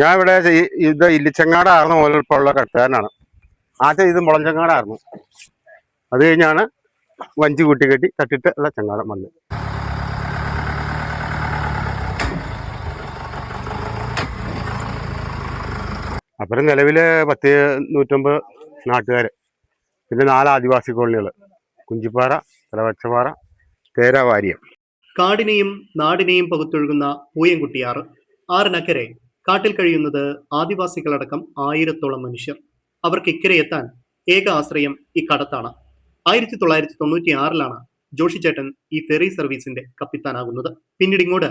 ഞാൻ ഇവിടെ ഇത് ഇല്ലിച്ചങ്ങാടായിരുന്നു മുതലിപ്പുള്ള കട്ടുകാരനാണ് ആദ്യം ഇത് മുളഞ്ചങ്ങാടായിരുന്നു അത് കഴിഞ്ഞാണ് വഞ്ചി കൂട്ടി കെട്ടി കെട്ടിട്ട് ഉള്ള ചങ്ങാടം വന്നത്. അപ്പുറം നിലവിൽ പത്ത് നൂറ്റമ്പത് നാട്ടുകാർ പിന്നെ നാല് ആദിവാസി കോളനികൾ കുഞ്ചിപ്പാറ തലവച്ചപ്പാറ തേരാവാര്യം. കാടിനെയും നാടിനെയും പകുത്തൊഴുകുന്ന പൂയംകുട്ടിയാറ് ആറിനക്കരെ കാട്ടിൽ കഴിയുന്നത് ആദിവാസികളടക്കം ആയിരത്തോളം മനുഷ്യർ. അവർക്ക് ഇക്കരെ എത്താൻ ഏക ആശ്രയം ഈ കടത്താണ്. ആയിരത്തി തൊള്ളായിരത്തി തൊണ്ണൂറ്റി ആറിലാണ് ജോഷിച്ചേട്ടൻ ഈ ഫെറി സർവീസിന്റെ കപ്പിത്താനാകുന്നത്. പിന്നീട് ഇങ്ങോട്ട്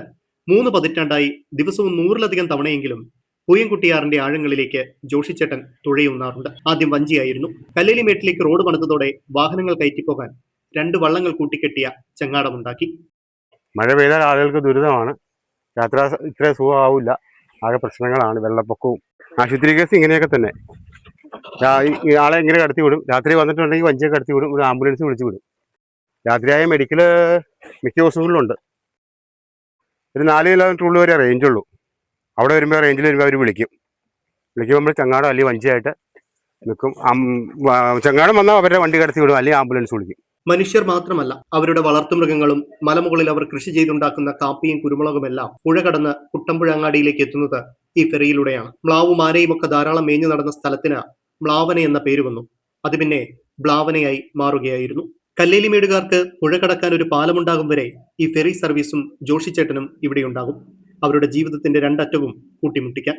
മൂന്ന് പതിറ്റാണ്ടായി ദിവസവും നൂറിലധികം തവണയെങ്കിലും പൂയംകുട്ടിയാറിന്റെ ആഴങ്ങളിലേക്ക് ജോഷിച്ചേട്ടൻ തുഴയുന്നാറുണ്ട്. ആദ്യം വഞ്ചിയായിരുന്നു. കല്ലേലിമേട്ടിലേക്ക് റോഡ് പണിതതോടെ വാഹനങ്ങൾ കയറ്റിപ്പോകാൻ രണ്ട് വള്ളങ്ങൾ കൂട്ടിക്കെട്ടിയ ചങ്ങാടമുണ്ടാക്കി. മഴ പെയ്താൽ ആളുകൾക്ക് ദുരിതമാണ്. യാത്ര ഇത്ര സുഖമാവില്ല. ആകെ പ്രശ്നങ്ങളാണ് വെള്ളപ്പൊക്കവും. ആശുപത്രി കേസ് ഇങ്ങനെയൊക്കെ തന്നെ. ആളെ ഇങ്ങനെ കടത്തി വിടും. രാത്രി വന്നിട്ടുണ്ടെങ്കിൽ വഞ്ചിയെ കടത്തി വിടും. ഒരു ആംബുലൻസ് വിളിച്ചു വിടും. രാത്രിയായ മെഡിക്കൽ മിക്ക ഹോസ്പിറ്റലുണ്ട് ഒരു നാല് കിലോമീറ്റർ ഉള്ളിൽ റേഞ്ച് ഉള്ളൂ. അവിടെ വരുമ്പോൾ റേഞ്ചിൽ വരുമ്പോൾ അവർ വിളിക്കും. വിളിക്കുമ്പോൾ നമ്മൾ ചങ്ങാടം അല്ലെങ്കിൽ വഞ്ചിയായിട്ട് നിൽക്കും ചങ്ങാടം വന്നാൽ അവരുടെ വണ്ടി കടത്തി വിടും. അല്ലെങ്കിൽ ആംബുലൻസ് വിളിക്കും. മനുഷ്യർ മാത്രമല്ല അവരുടെ വളർത്തുമൃഗങ്ങളും മലമുകളിൽ അവർ കൃഷി ചെയ്തുണ്ടാക്കുന്ന കാപ്പിയും കുരുമുളകുമെല്ലാം പുഴ കടന്ന് കുട്ടമ്പുഴ അങ്ങാടിയിലേക്ക് എത്തുന്നത് ഈ ഫെറിയിലൂടെയാണ്. മ്ലാവും ആനയും ഒക്കെ ധാരാളം മേഞ്ഞു നടന്ന സ്ഥലത്തിന് മ്ലാവന എന്ന പേര് വന്നു. അത് പിന്നെ ബ്ലാവനയായി മാറുകയായിരുന്നു. കല്ലേലിമേടുകാർക്ക് പുഴ കടക്കാൻ ഒരു പാലമുണ്ടാകും വരെ ഈ ഫെറി സർവീസും ജോഷിച്ചേട്ടനും ഇവിടെയുണ്ടാകും അവരുടെ ജീവിതത്തിന്റെ രണ്ടറ്റവും കൂട്ടിമുട്ടിക്കാൻ.